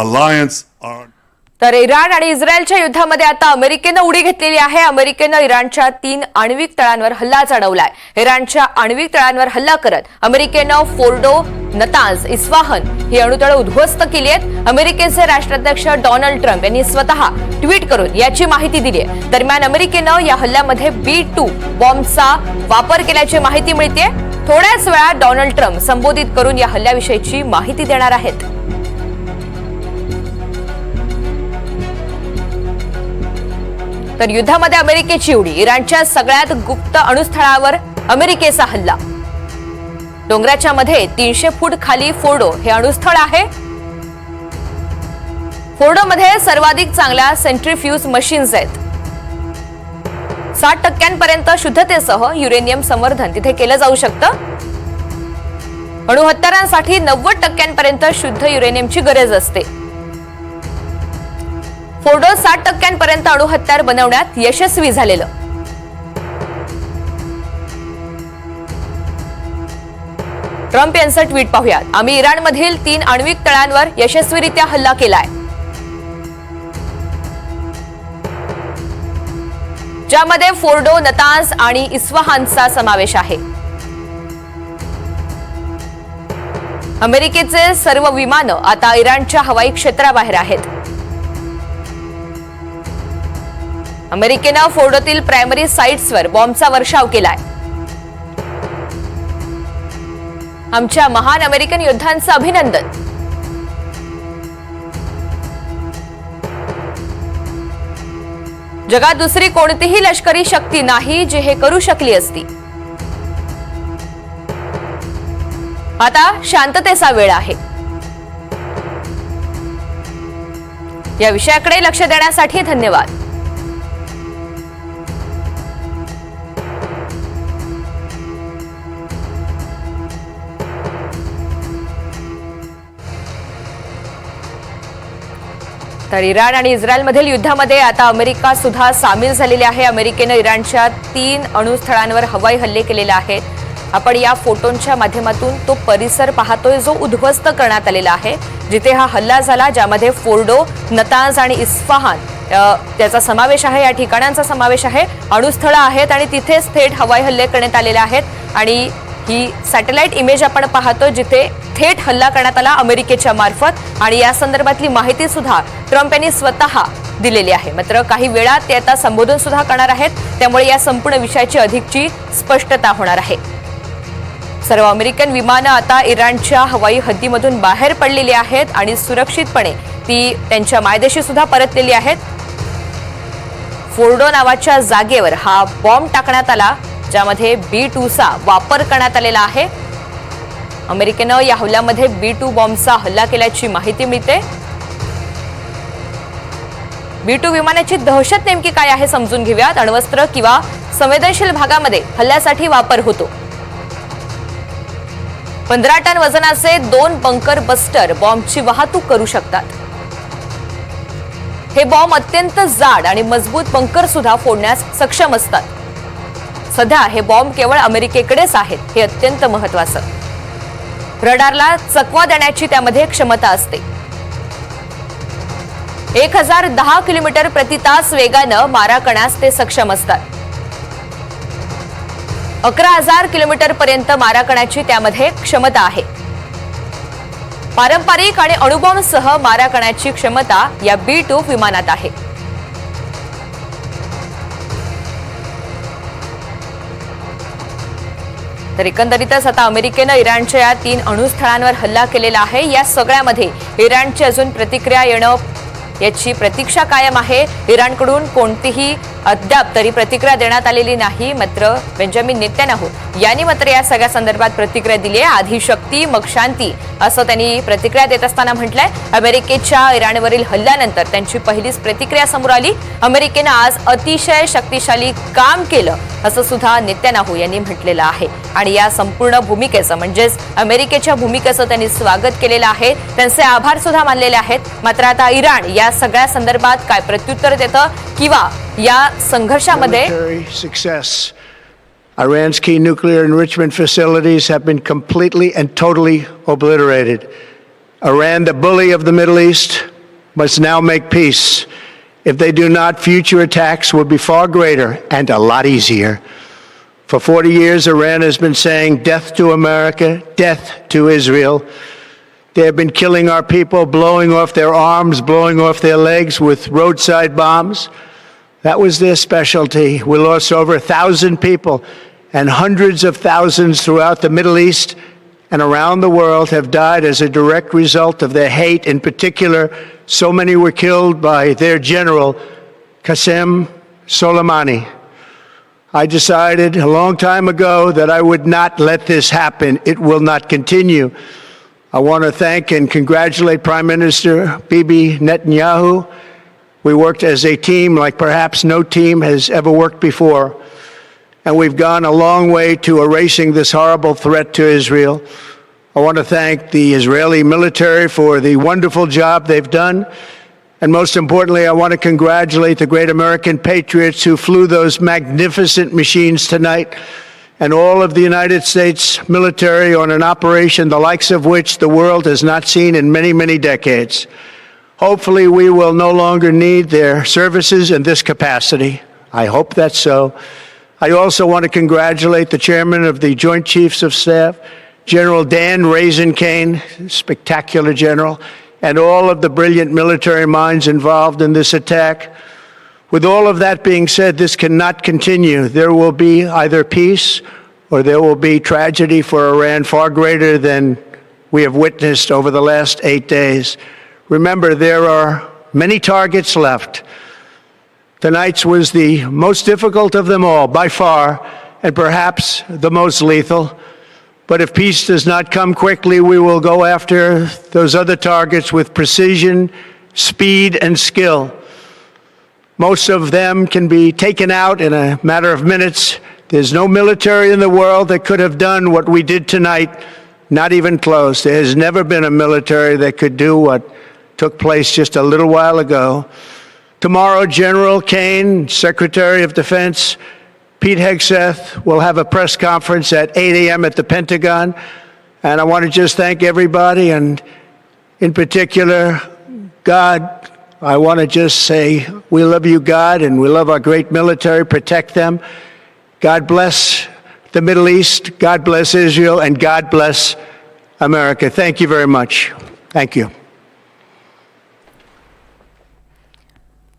alliance are तर Iran आणि इस्रायलच्या युद्धामध्ये आता अमेरिकेनं उडी घेतलेली आहे. अमेरिकेनं इराणच्या तीन आण्विक तळांवर हल्ला चढवलाय. इराणच्या आण्विक तळांवर हल्ला करत अमेरिकेनं फोर्डो नताज इस्वाहन ही अणुतळ उद्ध्वस्त केली आहेत. अमेरिकेचे राष्ट्राध्यक्ष डोनाल्ड ट्रम्प यांनी स्वतः ट्विट करून याची माहिती दिली आहे. दरम्यान अमेरिकेनं या हल्ल्यामध्ये बी टू बॉम्बचा वापर केल्याची माहिती मिळते थोड्याच वेळा डोनाल्ड ट्रम्प संबोधित करून या हल्ल्याविषयीची माहिती देणार आहेत. तर युद्धामध्ये अमेरिकेची उडी इराणच्या सगळ्यात गुप्त अणुस्थळावर अमेरिकेचा हल्ला. डोंगराच्या मध्ये तीनशे फूट खाली फोर्डो हे अणुस्थळ आहे. फोर्डोमध्ये सर्वाधिक चांगल्या सेंट्रीफ्यूज मशीन्स आहेत. साठ टक्क्यांपर्यंत शुद्धतेसह युरेनियम संवर्धन तिथे केलं जाऊ शकतं. अणुहत्यारांसाठी नव्वद टक्क्यांपर्यंत शुद्ध युरेनियमची गरज असते. फोर्डो साठ टक्क्यांपर्यंत अणुहत्यार बनवण्यात यशस्वी झालेलं. ट्रम्प यांचं ट्विट पाहूयात. आम्ही इराणमधील तीन आण्विक तळांवर यशस्वीरित्या हल्ला केलाय. ज्यामध्ये फोर्डो नताज आणि इस्वाहानचा समावेश आहे. अमेरिकेचे सर्व विमानं आता इराणच्या हवाई क्षेत्राबाहेर आहेत. अमेरिकेनं फोर्डोतील प्रायमरी साईट्सवर बॉम्बचा वर्षाव केलाय. आमच्या महान अमेरिकन योद्धांचं अभिनंदन. जगात दुसरी कोणतीही लष्करी शक्ती नाही जी हे करू शकली असती. आता शांततेचा वेळ आहे. या विषयाकडे लक्ष देण्यासाठी धन्यवाद. तर इराण आणि इस्रायलमधील युद्धामध्ये आता अमेरिका सुद्धा सामील झालेली आहे. अमेरिकेनं इराणच्या तीन अणुस्थळांवर हवाई हल्ले केलेले आहेत. आपण या फोटोंच्या माध्यमातून तो परिसर पाहतोय जो उद्ध्वस्त करण्यात आलेला आहे. जिथे हा हल्ला झाला ज्यामध्ये फोर्डो नताज आणि इस्फहान त्याचा समावेश आहे. या ठिकाणांचा समावेश आहे. अणुस्थळं आहेत आणि तिथेच थेट हवाई हल्ले करण्यात आलेले आहेत. आणि ही सॅटेलाइट इमेज आपण पाहतो जिथे थेट हल्ला करण्यात आला अमेरिकेच्या मार्फत आणि या संदर्भातली माहिती सुद्धा ट्रम्प यांनी स्वतः दिलेली आहे. मात्र काही वेळा ते आता संबोधन सुद्धा करणार आहेत. त्यामुळे या संपूर्ण विषयाची अधिकची स्पष्टता होणार आहे. सर्व अमेरिकन विमानं आता इराणच्या हवाई हद्दीमधून बाहेर पडलेली आहेत आणि सुरक्षितपणे ती त्यांच्या मायदेशी सुद्धा परतलेली आहेत. फोर्डो नावाच्या जागेवर हा बॉम्ब टाकण्यात आला ज्यामध्ये बी टूचा वापर करण्यात आलेला आहे. अमेरिकेनं या हल्ल्यामध्ये बी टू बॉम्बचा हल्ला केल्याची माहिती मिळते. बी टू विमानाची दहशत नेमकी काय आहे समजून घेऊयात. अण्वस्त्र किंवा संवेदनशील भागामध्ये हल्ल्यासाठी वापर होतो. पंधरा टन वजनाचे दोन बंकर बस्टर बॉम्बची वाहतूक करू शकतात. हे बॉम्ब अत्यंत जाड आणि मजबूत बंकर सुद्धा फोडण्यास सक्षम असतात. सध्या हे बॉम्ब केवळ अमेरिकेकडेच आहेत हे अत्यंत महत्वाचं. रडारला चकवा देण्याची त्यामध्ये क्षमता असते. एक हजार दहा किलोमीटर प्रति तास वेगानं मारा करण्यास ते सक्षम असतात. अकरा हजार किलोमीटर पर्यंत मारा करण्याची त्यामध्ये क्षमता आहे. पारंपरिक आणि अणुबॉम्बसह मारा करण्याची क्षमता या बी टू विमानात आहे. तर एकंदरीतच आता अमेरिकेनं इराणच्या या तीन अणुस्थळांवर हल्ला केलेला आहे. या सगळ्यामध्ये इराणची अजून प्रतिक्रिया येणं याची प्रतीक्षा कायम आहे. इराणकडून कोणतीही अद्याप तरी प्रतिक्रिया देण्यात आलेली नाही. मात्र बेंजामिन नेत्यानाहू यांनी मात्र या सगळ्या संदर्भात प्रतिक्रिया दिली आहे. आधी शक्ती मग शांती असं त्यांनी प्रतिक्रिया देत असताना म्हटलंय. अमेरिकेच्या इराणवरील हल्ल्यानंतर त्यांची पहिलीच प्रतिक्रिया समोर आली. अमेरिकेनं आज अतिशय शक्तिशाली काम केलं असं सुद्धा नेत्यानाहू यांनी म्हटलेलं आहे. आणि या संपूर्ण भूमिकेचं म्हणजेच अमेरिकेच्या भूमिकेचं त्यांनी स्वागत केलेलं आहे. त्यांचे आभार सुद्धा मानलेले आहेत. मात्र आता इराण या सगळ्या संदर्भात काय प्रत्युत्तर देतं किंवा या संघर्षामध्ये. Iran's key nuclear enrichment facilities have been completely and totally obliterated. Iran, the bully of the Middle East, must now make peace. If they do not, future attacks will be far greater and a lot easier. For 40 years, Iran has been saying death to America, death to Israel. They have been killing our people, blowing off their arms, blowing off their legs with roadside bombs. That was their specialty. We lost over a thousand people, and hundreds of thousands throughout the Middle East and around the world have died as a direct result of their hate. In particular, so many were killed by their general, Qasem Soleimani. I decided a long time ago that I would not let this happen. It will not continue. I want to thank and congratulate Prime Minister Bibi Netanyahu. We worked as a team like perhaps no team has ever worked before. And we've gone a long way to erasing this horrible threat to Israel. I want to thank the Israeli military for the wonderful job they've done. And most importantly, I want to congratulate the great American patriots who flew those magnificent machines tonight and all of the United States military on an operation the likes of which the world has not seen in many, many decades. Hopefully, we will no longer need their services in this capacity. I hope that's so. I also want to congratulate the chairman of the Joint Chiefs of Staff, General Dan Raisinkane, spectacular general, and all of the brilliant military minds involved in this attack. With all of that being said, this cannot continue. There will be either peace or there will be tragedy for Iran far greater than we have witnessed over the last eight days. Remember, there are many targets left. Tonight's was the most difficult of them all, by far, and perhaps the most lethal. But if peace does not come quickly, we will go after those other targets with precision, speed, and skill. Most of them can be taken out in a matter of minutes. There's no military in the world that could have done what we did tonight, not even close. There has never been a military that could do what took place just a little while ago. Tomorrow, General Kane, Secretary of Defense, Pete Hegseth will have a press conference at 8 a.m. at the Pentagon. And I want to just thank everybody, and in particular, God. I want to just say, we love you, God, and we love our great military. Protect them. God bless the Middle East. God bless Israel, and God bless America. Thank you very much. Thank you.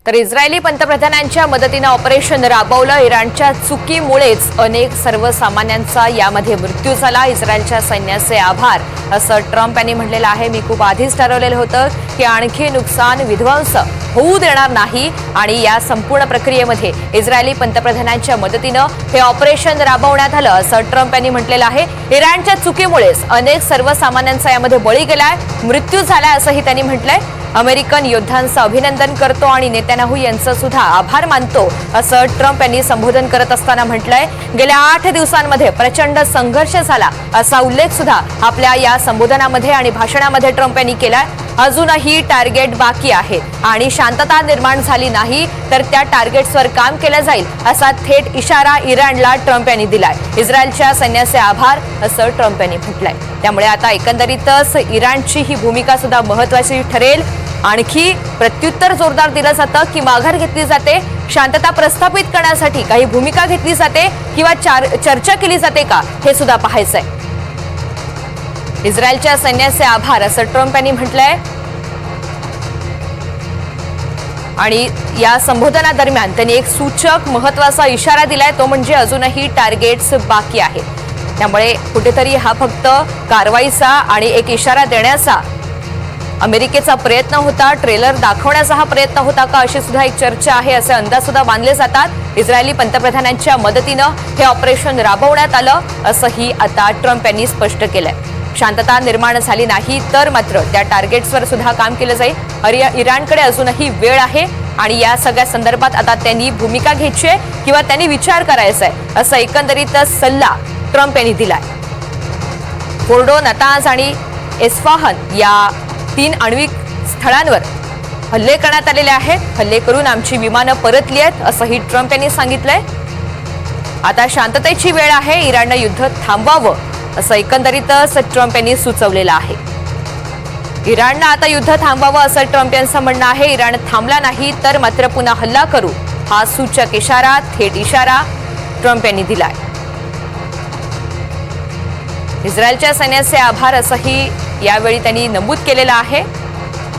तर Israeli पंतप्रधानांच्या मदतीनं operation राबवलं. इराणच्या चुकीमुळेच अनेक सर्वसामान्यांचा यामध्ये मृत्यू झाला. इस्रायलच्या सैन्याचे आभार असं ट्रम्प यांनी म्हटलेलं आहे. मी खूप आधीच ठरवलेलं होतं की आणखी नुकसान विध्वंस होऊ देणार नाही आणि या संपूर्ण प्रक्रियेमध्ये इस्रायली पंतप्रधानांच्या मदतीनं हे ऑपरेशन राबवण्यात आलं असं ट्रम्प यांनी म्हटलेलं आहे. इराणच्या चुकीमुळेच अनेक सर्वसामान्यांचा यामध्ये बळी गेलाय मृत्यू झालाय असंही त्यांनी म्हटलंय. अमेरिकन योद्ध्यांचं अभिनंदन करतो आणि नेत्यानाहू यांचं सुद्धा आभार मानतो असं ट्रम्प यांनी संबोधन करत असताना म्हटलंय. गेल्या आठ दिवसांमध्ये प्रचंड संघर्ष झाला असा उल्लेख सुद्धा आपल्या या संबोधनामध्ये आणि भाषणामध्ये ट्रम्प यांनी केलाय. अजूनही टार्गेट बाकी आहे आणि शांतता निर्माण झाली नाही तर त्या टार्गेट्सवर काम केलं जाईल असा थेट इशारा इराणला ट्रम्प यांनी दिलाय. इस्रायलच्या सैन्याचे आभार असं ट्रम्प यांनी म्हटलंय. त्यामुळे आता एकंदरीतच इराणची ही भूमिका सुद्धा महत्वाची ठरेल. आणखी प्रत्युत्तर जोरदार दिलं जातं की माघार घेतली जाते शांतता प्रस्थापित करण्यासाठी काही भूमिका घेतली जाते किंवा चार- चर्चा केली जाते का हे सुद्धा पाहायचंय. इस्रायलच्या सैन्याचे आभार असं ट्रम्प यांनी म्हटलंय. आणि या संबोधनादरम्यान त्यांनी एक सूचक महत्त्वाचा इशारा दिलाय तो म्हणजे अजूनही टार्गेट्स बाकी आहेत. त्यामुळे कुठेतरी हा फक्त कारवाईचा आणि एक इशारा देण्याचा अमेरिकेचा प्रयत्न होता. ट्रेलर दाखवण्याचा हा प्रयत्न होता का अशी सुद्धा एक चर्चा आहे असे अंदाज सुद्धा मानले जातात. इस्रायली पंतप्रधानांच्या मदतीनं हे ऑपरेशन राबवण्यात आलं असंही आता ट्रम्प यांनी स्पष्ट केलंय. शांतता निर्माण झाली नाही तर मात्र त्या टार्गेट्सवर सुद्धा काम केलं जाईल. अरे इराणकडे अजूनही वेळ आहे आणि या सगळ्या संदर्भात आता त्यांनी भूमिका घ्यायची आहे किंवा त्यांनी विचार करायचा आहे असं एकंदरीत सल्ला ट्रम्प यांनी दिलाय. फोर्डो नताज आणि एस्फाहन या तीन आण्विक स्थळांवर हल्ले करण्यात आलेले आहेत. हल्ले करून आमची विमानं परतली आहेत असंही ट्रम्प यांनी सांगितलंय. आता शांततेची वेळ आहे इराणनं युद्ध थांबवावं असं एकंदरीतच ट्रम्प यांनी सुचवलेलं आहे. इराणनं आता युद्ध थांबवावं असं ट्रम्प यांचं म्हणणं आहे. इराण थांबला नाही तर मात्र पुन्हा हल्ला करू हा सूचक इशारा थेट इशारा ट्रम्प यांनी दिलाय. इस्रायलच्या सैन्याचे आभार असंही यावेळी त्यांनी नमूद केलेलं आहे.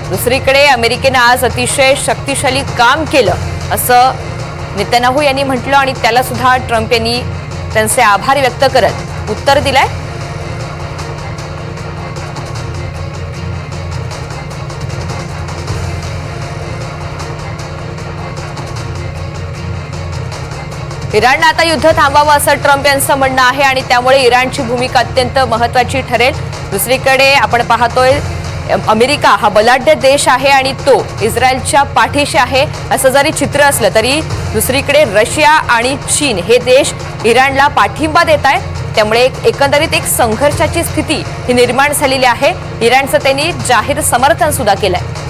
दुसरीकडे अमेरिकेनं आज अतिशय शक्तिशाली काम केलं असं नेतन्याहू यांनी म्हटलं आणि त्याला सुद्धा ट्रम्प यांनी त्यांचे आभार व्यक्त करत उत्तर दिलंय. इराणनं आता युद्ध थांबावं असं ट्रम्प यांचं म्हणणं आहे आणि त्यामुळे इराणची भूमिका अत्यंत महत्वाची ठरेल. दुसरीकडे आपण पाहतोय अमेरिका हा बलाढ्य देश आहे आणि तो इस्रायलच्या पाठीशी आहे. असं जरी चित्र असलं तरी दुसरीकडे रशिया आणि चीन हे देश इराणला पाठिंबा देत आहे त्यामुळे एक- एकंदरीत एक संघर्षाची स्थिती ही निर्माण झालेली आहे. इराणचं त्यांनी जाहीर समर्थन सुद्धा केलंय.